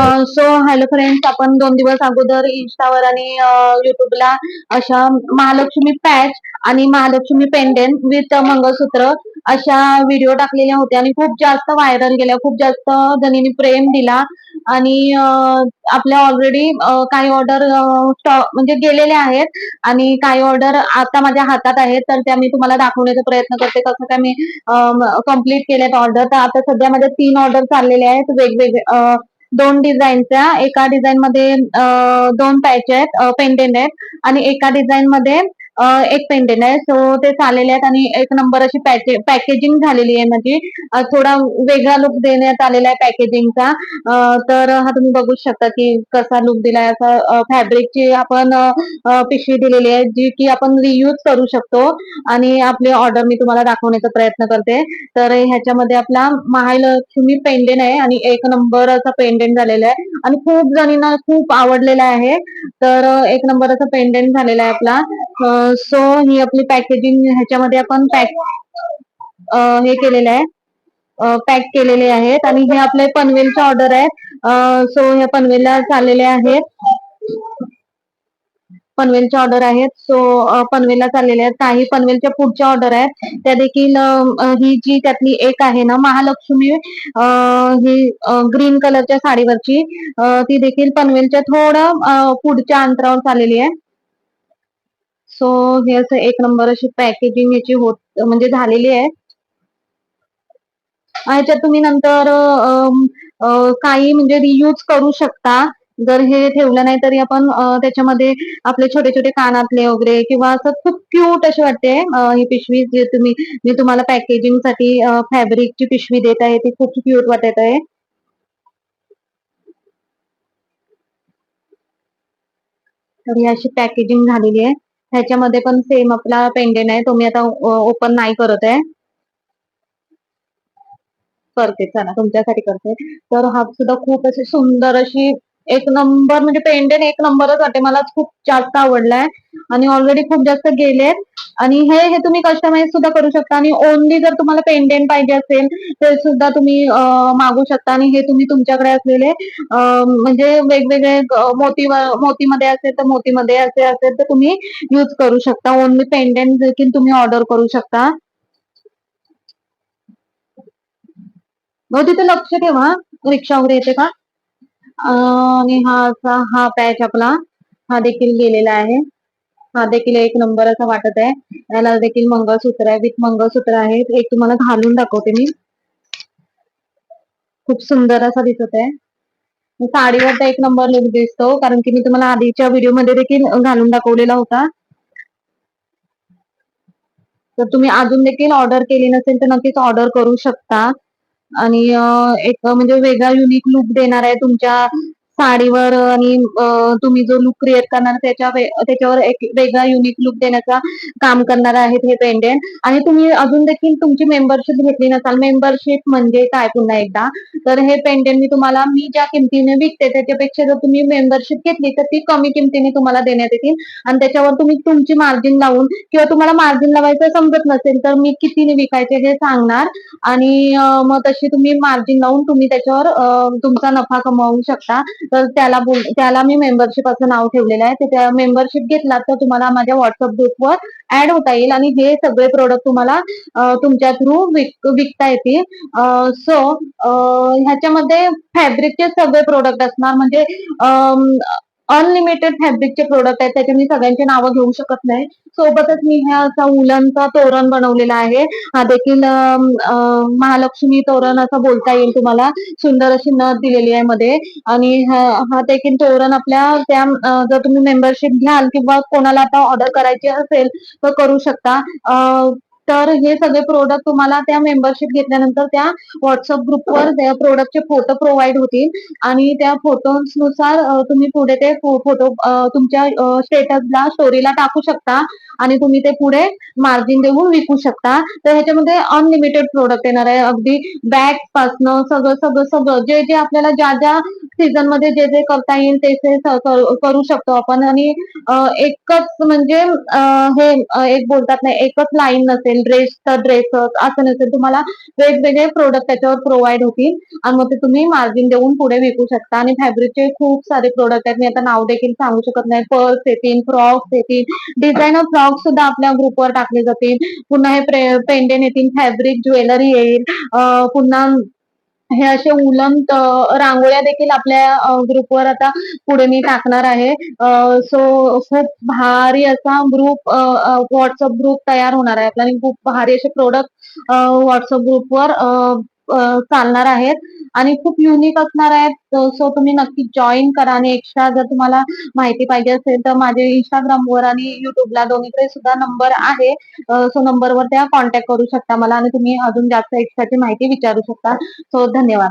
So hello friends आपण दोन दिवस अगोदर इंस्टावर आणि युट्यूबला अशा महालक्ष्मी पॅच आणि महालक्ष्मी पेंडेंट विथ मंगळसूत्र अशा व्हिडिओ टाकलेल्या होत्या आणि खूप जास्त व्हायरल गेल्या खूप जास्त जणींनी प्रेम दिला आणि आपल्या ऑलरेडी काही ऑर्डर म्हणजे गेलेले आहेत आणि काही ऑर्डर आता माझ्या हातात आहेत तर त्या मी तुम्हाला दाखवण्याचा प्रयत्न करते. कसं काय मी कंप्लीट केल्यात ऑर्डर तर आता सध्या माझ्या तीन ऑर्डर चाललेले आहेत. वेगवेगळे दोन डिझाईनच्या एका डिझाईन मध्ये दोन पॅच आहेत पेंडेंट आहेत आणि एका डिझाईन मध्ये एक पेंडेंट आहे. सो ते चाललेले आहेत आणि एक नंबर अशी पॅके पॅकेजिंग झालेली आहे माझी. थोडा वेगळा लुक देण्यात आलेला आहे पॅकेजिंगचा तर हा तुम्ही बघू शकता की कसा लुक दिलाय. असा फॅब्रिकची आपण पिशवी दिलेली आहे जी की आपण रियूज करू शकतो. आणि आपली ऑर्डर मी तुम्हाला दाखवण्याचा प्रयत्न करते. तर ह्याच्यामध्ये आपला महालक्ष्मी पेंडेंट आहे आणि एक नंबर असा पेंडेंट झालेला आहे. आणि खूप जणींना खूप आवडलेला आहे. तर एक नंबर असा पेंडेंट झालेला आहे आपला. सो ही आपली पॅकेजिंग ह्याच्यामध्ये आपण पॅक हे केलेलं आहे. पॅक केलेले आहेत आणि हे आपले पनवेलचे ऑर्डर आहे सो ह्या पनवेलला चाललेले आहेत. पनवेलचे ऑर्डर आहेत. सो पनवेलला चाललेले आहेत. काही पनवेलच्या पुढच्या ऑर्डर आहेत. त्या देखील ही जी त्यातली एक आहे ना महालक्ष्मी ही ग्रीन कलरच्या साडीवरची ती देखील पनवेलच्या थोडं पुढच्या अंतरावर चाललेली आहे. सो हे असं एक नंबर अशी पॅकेजिंग याची होत म्हणजे झालेली आहे. ह्याच्यात तुम्ही नंतर काही म्हणजे रियूज करू शकता. जर हे ठेवलं नाही तरी आपण त्याच्यामध्ये आपले छोटे छोटे कानातले वगैरे किंवा असं खूप क्यूट अशी वाटते ही पिशवी जे तुम्ही मी तुम्हाला पॅकेजिंगसाठी फॅब्रिकची पिशवी देत आहे ती खूप क्यूट वाटत आहे. तर ही अशी पॅकेजिंग झालेली आहे. ह्याच्यामध्ये पण सेम आपला पेंडेंट आहे. तो मी आता ओपन नाही करत आहे. करते चला तुमच्यासाठी करते. तर हा सुद्धा खूप अशी सुंदर अशी एक नंबर म्हणजे पेंडेंट एक नंबरच वाटते. मला खूप जास्त आवडलाय. आणि ऑलरेडी खूप जास्त गेलेत. आणि हे हे तुम्ही कस्टमाइज सुद्धा करू शकता. आणि ओनली जर तुम्हाला पेंडेंट पाहिजे असेल ते सुद्धा तुम्ही मागू शकता. आणि हे तुम्ही तुमच्याकडे असलेले म्हणजे वेगवेगळे मोती मोतीमध्ये असेल तर मोतीमध्ये असे असेल तर तुम्ही युज करू शकता. ओनली पेंडेंट देखील तुम्ही ऑर्डर करू शकता. हो, तिथे लक्ष ठेवा. रिक्षा वगैरे येते का? आणि हा असा हा पॅच आपला हा देखील गेलेला आहे. हा देखील एक नंबर असा वाटत आहे. याला देखील मंगळसूत्र आहे. विथ मंगळसूत्र आहे. एक तुम्हाला घालून दाखवते मी. खूप सुंदर असा दिसत आहे. साडीवर एक नंबर लुक दिसतो. कारण की मी तुम्हाला आधीच्या व्हिडिओमध्ये देखील घालून दाखवलेला होता. तर तुम्ही अजून देखील ऑर्डर केली नसेल तर नक्कीच ऑर्डर करू शकता. आणि एक म्हणजे वेगळा युनिक लुक देणार आहे तुमच्या साडीवर आणि तुम्ही जो लुक क्रिएट करणार त्याच्या त्याच्यावर एक वेगळा युनिक लुक देण्याचा काम करणार आहेत हे पेंडेंट आणि तुम्ही अजून देखील तुमची मेंबरशिप घेतली नसाल मेंबरशिप म्हणजे काय पुन्हा एकदा? तर हे पेंडेंट मी तुम्हाला मी ज्या किमतीने विकते त्याच्यापेक्षा जर तुम्ही मेंबरशिप घेतली तर ती कमी किमतीने तुम्हाला देण्यात येतील. आणि त्याच्यावर तुम्ही तुमची मार्जिन लावून किंवा तुम्हाला मार्जिन लावायचं समजत नसेल तर मी कितीने विकायचे हे सांगणार. आणि मग तशी तुम्ही मार्जिन लावून तुम्ही त्याच्यावर तुमचा नफा कमवू शकता. तर त्याला बोल त्याला मी मेंबरशिप असं नाव ठेवलेलं आहे. तर त्या मेंबरशिप घेतला तर तुम्हाला माझ्या व्हॉट्सअप ग्रुपवर ऍड होता येईल आणि हे सगळे प्रोडक्ट तुम्हाला तुमच्या थ्रू विकता येतील. सो ह्याच्यामध्ये फॅब्रिकचे सगळे प्रोडक्ट असणार. म्हणजे अनलिमिटेड फॅब्रिकचे प्रोडक्ट आहेत त्याचे मी सगळ्यांची नावं घेऊ शकत नाही. सोबतच मी ह्या असा उलनचा तोरण बनवलेला आहे. हा देखील महालक्ष्मी तोरण असं बोलता येईल तुम्हाला. सुंदर अशी नथ दिलेली आहे मध्ये. आणि हा देखील तोरण आपल्या त्या जर तुम्ही मेंबरशिप घ्याल किंवा कोणाला आता ऑर्डर करायची असेल तर करू शकता. तर हे सगळे प्रोडक्ट तुम्हाला त्या मेंबरशिप घेतल्यानंतर त्या व्हॉट्सअप ग्रुपवर त्या प्रोडक्टचे फोटो प्रोव्हाइड होतील. आणि त्या फोटोजनुसार तुम्ही पुढे ते फोटो तुमच्या स्टेटसला स्टोरीला टाकू शकता. आणि तुम्ही ते पुढे मार्जिन देऊन विकू शकता. तर ह्याच्यामध्ये अनलिमिटेड प्रोडक्ट येणार आहे. अगदी बॅग पासनं सगळं सगळं सगळं. जे जे आपल्याला ज्या ज्या सीझनमध्ये जे जे करता येईल ते करू शकतो आपण. आणि एकच म्हणजे हे एक बोलतात ना एकच लाईन नसेल. ड्रेस तर ड्रेसच असं नसेल तुम्हाला वेगवेगळे प्रोडक्ट त्याच्यावर प्रोव्हाइड होतील. आणि मग ते तुम्ही मार्जिन देऊन पुढे विकू शकता. आणि फॅब्रिकचे खूप सारे प्रोडक्ट आहेत. मी आता नाव देखील सांगू शकत नाही. पर्स येतील फ्रॉक्स येतील. डिझायनर फ्रॉक सुद्धा आपल्या ग्रुपवर टाकले जातील. पुन्हा हे पेंडेन येतील फॅब्रिक ज्वेलरी येईल. पुन्हा हे असे उलंत रांगोळ्या देखील आपल्या ग्रुपवर आता पुढे मी टाकणार आहे. सो खूप भारी असा ग्रुप व्हॉट्सअप ग्रुप तयार होणार आहे. आपला खूप भारी असे प्रोडक्ट व्हॉट्सअप ग्रुपवर चालणार आहेत आणि खूप युनिक असणार आहेत. सो तुम्ही नक्की जॉईन करा आणि एक्स्ट्रा जर तुम्हाला माहिती पाहिजे असेल तर माझे इंस्टाग्रामवर आणि युट्यूबला दोन्हीकडे सुद्धा नंबर आहे. सो नंबरवर त्या कॉन्टॅक्ट करू शकता मला आणि तुम्ही अजून जास्त एक्स्ट्राची माहिती विचारू शकता. सो धन्यवाद.